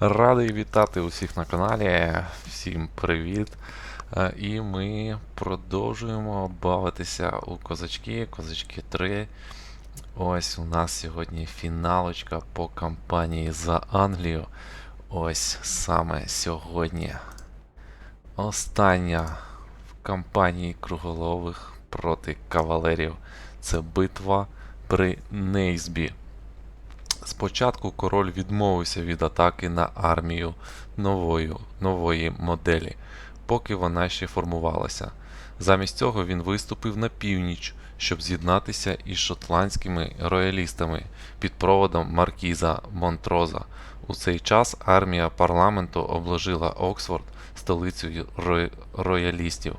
Радий вітати усіх на каналі. Всім привіт. Е, І ми продовжуємо бавитися у козачки. Козачки 3. Ось у нас сьогодні фіналочка по кампанії за Англію. Ось саме сьогодні. Остання в кампанії круголових проти кавалерів. Це битва при Нейсбі. Спочатку король відмовився від атаки на армію новою, нової моделі, поки вона ще формувалася. Замість цього він виступив на північ, щоб з'єднатися із шотландськими роялістами під проводом маркіза Монтроза. У цей час армія парламенту обложила Оксфорд столицею ро- роялістів.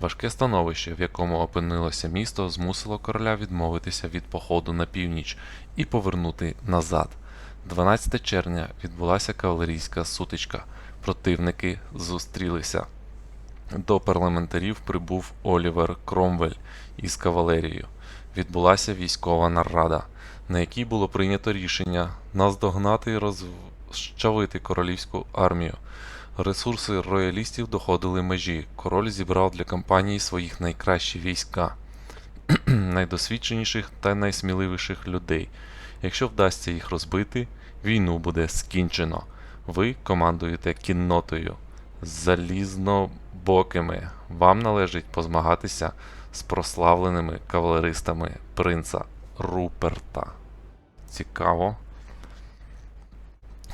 Важке становище, в якому опинилося місто, змусило короля відмовитися від походу на північ і повернути назад. 12 червня відбулася кавалерійська сутичка. Противники зустрілися. До парламентарів прибув Олівер Кромвель із кавалерією. Відбулася військова нарада, на якій було прийнято рішення наздогнати і розчавити королівську армію. Ресурси роялістів доходили межі. Король зібрав для кампанії своїх найкращі війська, найдосвідченіших та найсміливіших людей. Якщо вдасться їх розбити, війну буде скінчено. Ви командуєте кіннотою, залізнобокими. Вам належить позмагатися з прославленими кавалеристами принца Руперта. Цікаво.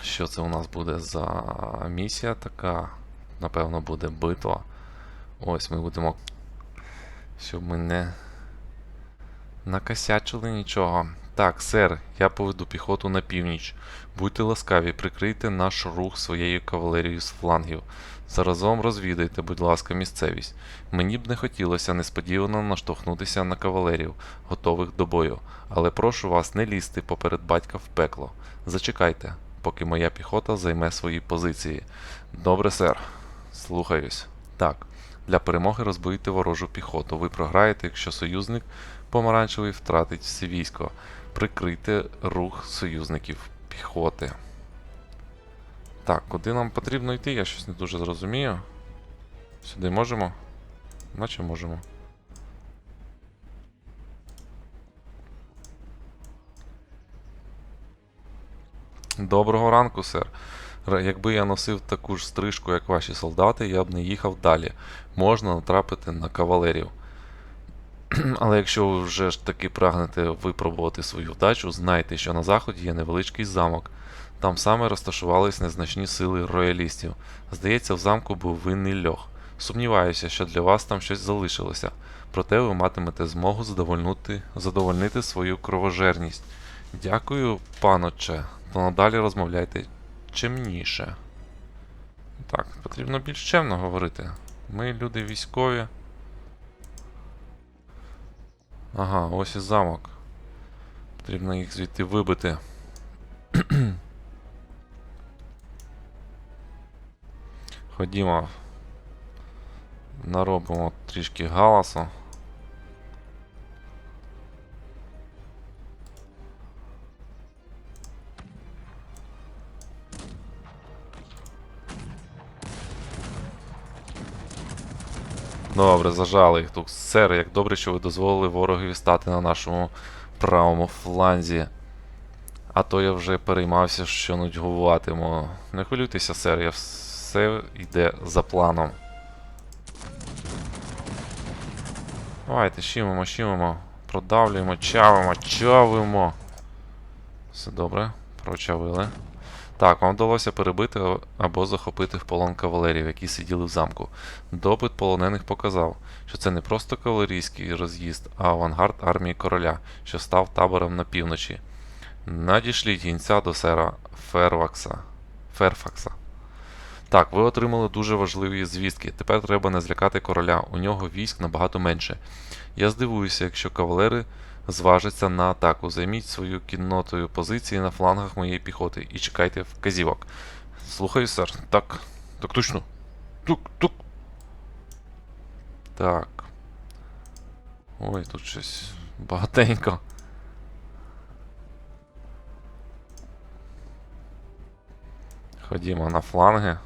Що це у нас буде за місія така? Напевно, буде битва. Ось ми будемо. Щоб ми не накосячили нічого. Так, сер, я поведу піхоту на північ. Будьте ласкаві, прикрийте наш рух своєю кавалерією з флангів. Заразом розвідайте, будь ласка, місцевість. Мені б не хотілося несподівано наштовхнутися на кавалерів, готових до бою, але прошу вас не лізти поперед батька в пекло. Зачекайте, поки моя піхота займе свої позиції. Добре, сер. Слухаюсь. Так. Для перемоги розбийте ворожу піхоту. Ви програєте, якщо союзник помаранчевий втратить все військо. Прикрийте рух союзників піхоти. Так, куди нам потрібно йти? Я щось не дуже зрозумію. Сюди можемо? Наче можемо. Доброго ранку, сер. Якби я носив таку ж стрижку, як ваші солдати, я б не їхав далі. Можна натрапити на кавалерів. Але якщо ви вже ж таки прагнете випробувати свою вдачу, знайте, що на заході є невеличкий замок. Там саме розташувались незначні сили роялістів. Здається, в замку був винний льох. Сумніваюся, що для вас там щось залишилося. Проте ви матимете змогу задовольнити, задовольнити свою кровожерність. Дякую, паноче, то надалі розмовляйте чемніше. Так, потрібно більш чемно говорити. Ми люди військові. Ага, ось і замок. Потрібно їх звідти вибити. Ходімо. Наробимо трішки галасу. Добре, зажали їх тут. Сер, як добре, що ви дозволили ворогові стати на нашому правому фланзі. А то я вже переймався, що нудьгуватиму. Не хвилюйтеся, сер, я все йде за планом. Давайте, щимимо, щимимо. Продавлюємо, чавимо, чавимо. Все добре, прочавили. Так, вам вдалося перебити або захопити в полон кавалерів, які сиділи в замку. Допит полонених показав, що це не просто кавалерійський роз'їзд, а авангард армії короля, що став табором на півночі. Надішліть гінця до сера Фервакса. Ферфакса. Так, ви отримали дуже важливі звістки. Тепер треба не злякати короля. У нього військ набагато менше. Я здивуюся, якщо кавалери зважаться на атаку. Займіть свою кіннотою позиції на флангах моєї піхоти і чекайте вказівок. Слухаю, сер. Так. Так точно. Тук, тук. Так. Ой, тут щось багатенько. Ходімо на фланги.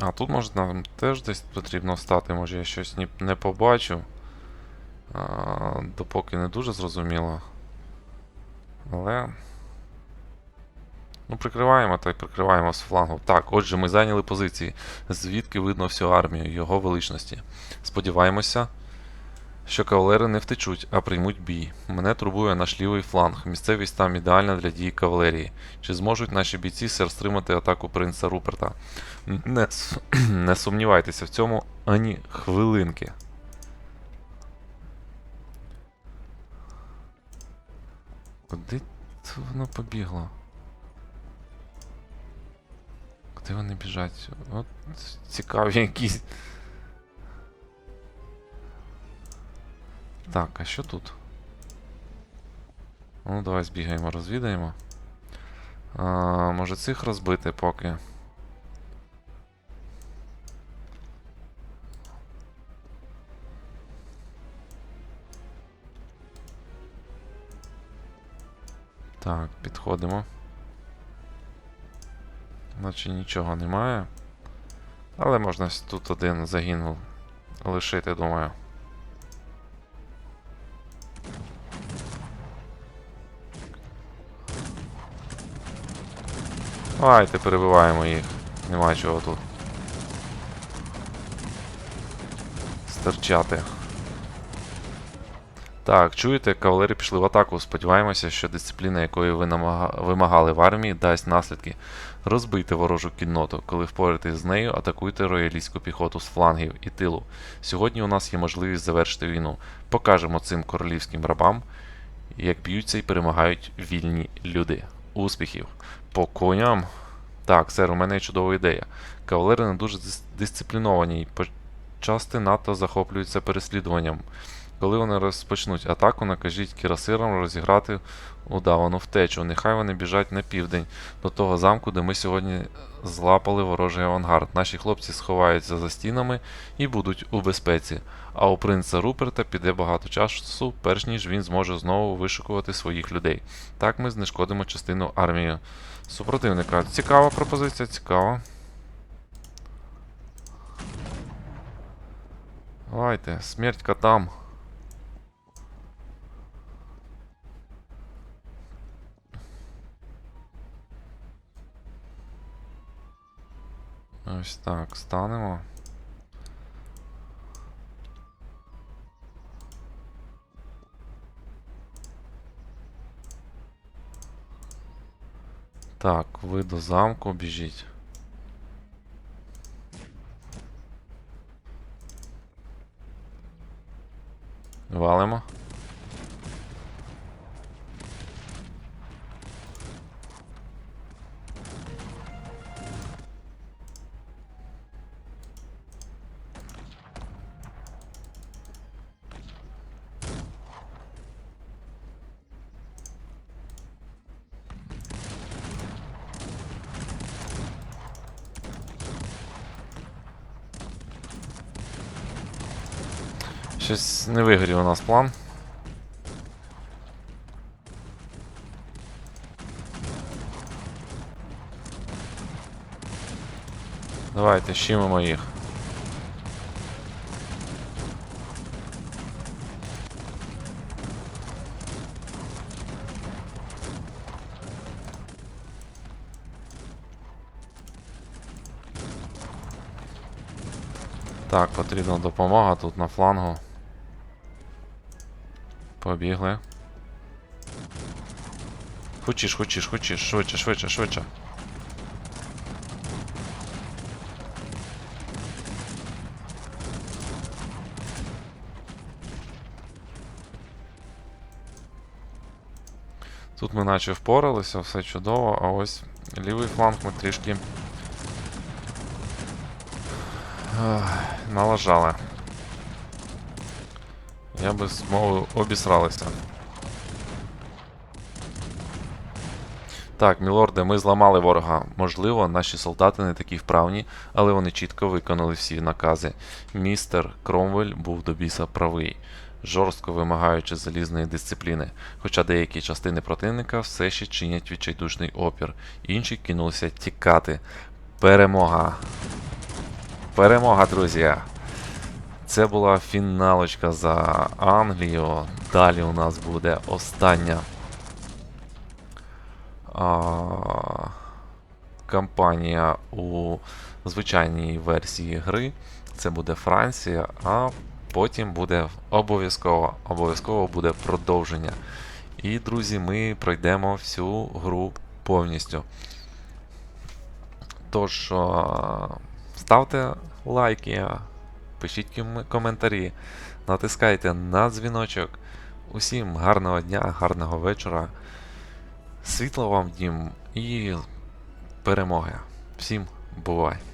А тут може нам теж десь потрібно встати, може я щось не побачу. А, допоки не дуже зрозуміло. Але. Ну, прикриваємо та й прикриваємо з флангу. Так, отже, ми зайняли позиції. Звідки видно всю армію його величності. Сподіваємося, що кавалери не втечуть, а приймуть бій. Мене турбує наш лівий фланг. Місцевість там ідеальна для дії кавалерії. Чи зможуть наші бійці стримати атаку принца Руперта? Не, не сумнівайтеся в цьому ані хвилинки. Куди воно побігло? Куди вони біжать? От цікаві якісь. Так, а що тут? Ну, давай збігаємо, розвідаємо. А, може цих розбити поки. Так, підходимо. Наче нічого немає. Але можна тут один загін лишити, думаю. Давайте перебиваємо їх. Нема чого тут. Стерчати. Так, чуєте, кавалери пішли в атаку. Сподіваємося, що дисципліна, якої ви вимагали в армії, дасть наслідки. Розбийте ворожу кінноту. Коли впораєтесь з нею, атакуйте роялістську піхоту з флангів і тилу. Сьогодні у нас є можливість завершити війну. Покажемо цим королівським рабам, як б'ються і перемагають вільні люди. Успіхів! По коням. Так, сер, у мене є чудова ідея. Кавалери не дуже дисципліновані і почасти надто захоплюються переслідуванням. Коли вони розпочнуть атаку, накажіть кірасирам розіграти удавану втечу. Нехай вони біжать на південь до того замку, де ми сьогодні злапали ворожий авангард. Наші хлопці сховаються за стінами і будуть у безпеці. А у принца Руперта піде багато часу, перш ніж він зможе знову вишукувати своїх людей. Так ми знешкодимо частину армії супротивника. Цікава пропозиція, цікава. Давайте, смерть котам. Ось так, станемо. Так, ви до замку біжіть. Валимо. Щось не вигорів у нас план. Давайте щимимо їх. Так, потрібна допомога тут на флангу. Побігли. Хочеш, хочеш, хочеш, швидше, швидше, швидше. Тут ми наче впоралися, все чудово, а ось лівий фланг ми трішки налажали. Я би змовив обісралися. Так, мілорде, ми зламали ворога. Можливо, наші солдати не такі вправні, але вони чітко виконали всі накази. Містер Кромвель був до біса правий, жорстко вимагаючи залізної дисципліни. Хоча деякі частини противника все ще чинять відчайдушний опір, інші кинулися тікати. Перемога! Перемога, друзі! Це була фіналочка за Англію. Далі у нас буде остання а, кампанія у звичайній версії гри. Це буде Франція, а потім буде обов'язково обов'язково буде продовження. І, друзі, ми пройдемо всю гру повністю. Тож, ставте лайки, пишіть коментарі, натискайте на дзвіночок. Усім гарного дня, гарного вечора. Світла вам дім і перемоги. Всім бувай!